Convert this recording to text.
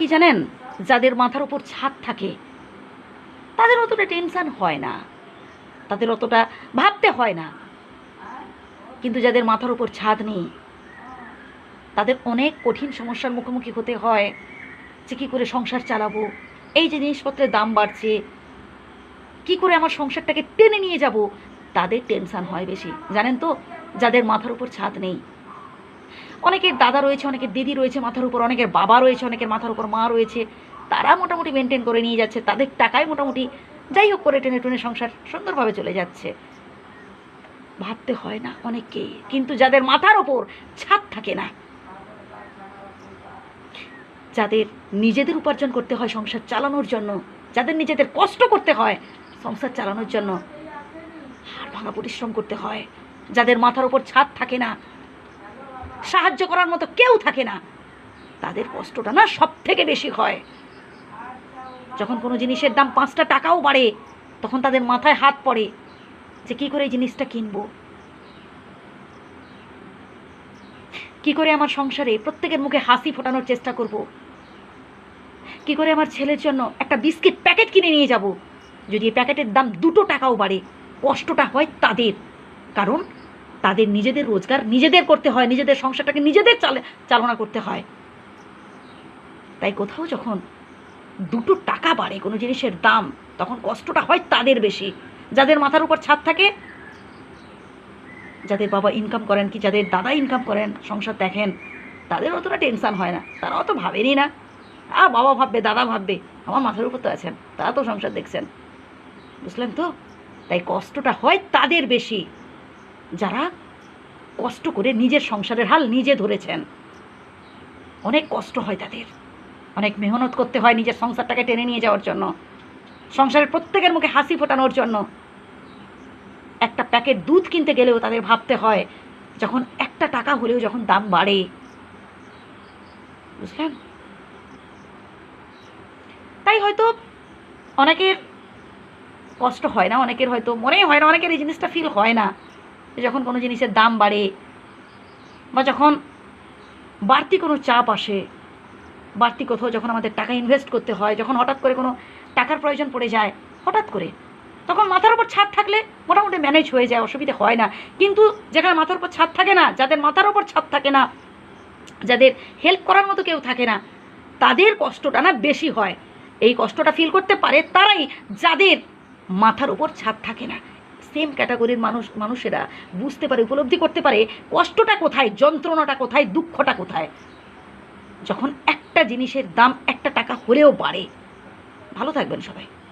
কি জানেন? যাদের মাথার উপর ছাদ থাকে, তাদের অতটা টেনশান হয় না। তাদের অতটা ভাবতে হয় না। কিন্তু যাদের মাথার উপর ছাদ নেই, তাদের অনেক কঠিন সমস্যার মুখোমুখি হতে হয়। যে কী করে সংসার চালাবো? এই যে জিনিসপত্রের দাম বাড়ছে। কি করে আমার সংসারটাকে টেনে নিয়ে যাব? তাদের টেনশান হয় বেশি। জানেন তো? যাদের মাথার উপর ছাদ নেই অনেকের দাদা রয়েছে অনেকের দিদি রয়েছে মাথার উপর, অনেকের বাবা রয়েছে, অনেকের মাথার উপর মা রয়েছে। তারা মোটামুটি মেনটেন করে নিয়ে যাচ্ছে, তাদের টাকায় মোটামুটি যাই হোক করে টেনে টেনে সংসার সুন্দরভাবে চলে যাচ্ছে। ভাবতে হয় না অনেককে, কিন্তু যাদের মাথার ওপর ছাদ থাকে না, যাদের নিজেদের উপার্জন করতে হয় সংসার চালানোর জন্য, যাদের নিজেদের কষ্ট করতে হয় সংসার চালানোর জন্য হাড় ভাঙা পরিশ্রম করতে হয়, যাদের মাথার ওপর ছাদ থাকে না সাহায্য করার মতো কেউ থাকে না। তাদের কষ্টটা না সব থেকে বেশি হয়। যখন কোনো জিনিসের দাম পাঁচটা টাকাও বাড়ে, তখন তাদের মাথায় হাত পড়ে যে কী করে এই জিনিসটা কিনবো। কি করে আমার সংসারে প্রত্যেকের মুখে হাসি ফোটানোর চেষ্টা করব। কি করে আমার ছেলের জন্য একটা বিস্কিট প্যাকেট কিনে নিয়ে যাব। যদি এই প্যাকেটের দাম দুটো টাকাও বাড়ে, কষ্টটা হয় তাদের। কারণ তাদের নিজেদের রোজগার নিজেদের করতে হয়, নিজেদের সংসারটাকে নিজেদের চালে, চালনা করতে হয়। তাই কোথাও যখন দুটো টাকা বাড়ে কোনো জিনিসের দাম, তখন কষ্টটা হয় তাদের বেশি। যাদের মাথার উপর ছাদ থাকে, যাদের বাবা ইনকাম করেন কি যাদের দাদা ইনকাম করেন, সংসার দেখেন, তাদের অতটা টেনশান হয় না। তারা অত ভাবেনি না। আ বাবা ভাববে, দাদা ভাববে, আমার মাথার উপর তো আছেন, তারা তো সংসার দেখছেন। বুঝলেন তো? তাই কষ্টটা হয় তাদের বেশি। যারা কষ্ট করে নিজের সংসারের হাল নিজে ধরেছেন। অনেক কষ্ট হয় তাদের। অনেক মেহনত করতে হয় নিজের সংসারটাকে টেনে নিয়ে যাওয়ার জন্য। সংসারের প্রত্যেকের মুখে হাসি ফোটানোর জন্য। একটা প্যাকেট দুধ কিনতে গেলেও তাদের ভাবতে হয়, যখন একটা টাকা হলেও যখন দাম বাড়ে। বুঝলেন? তাই হয়তো অনেকের কষ্ট হয় না, অনেকের হয়তো মনেই হয় না, অনেকের এই জিনিসটা ফিল হয় না। যখন কোনো জিনিসের দাম বাড়ে বা যখন বাড়তি কোনো চাপ আসে, বাড়তি কোথাও যখন আমাদের টাকা ইনভেস্ট করতে হয়, যখন হঠাৎ করে কোনো টাকার প্রয়োজন পড়ে যায়, হঠাৎ করে, তখন মাথার উপর ছাদ থাকলে মোটামুটি ম্যানেজ হয়ে যায়, অসুবিধা হয় না। কিন্তু যেখানে মাথার উপর ছাদ থাকে না, যাদের মাথার উপর ছাদ থাকে না, যাদের হেল্প করার মতো কেউ থাকে না, তাদের কষ্টটা না বেশি হয়। এই কষ্টটা ফিল করতে পারে তারাই যাদের মাথার উপর ছাদ থাকে না। সেম ক্যাটাগরির মানুষ, মানুষেরা বুঝতে পারে, উপলব্ধি করতে পারে কষ্টটা কোথায়, যন্ত্রণাটা কোথায়, দুঃখটা কোথায়। যখন একটা জিনিসের দাম একটা টাকা হলেও বাড়ে। ভালো থাকবেন সবাই।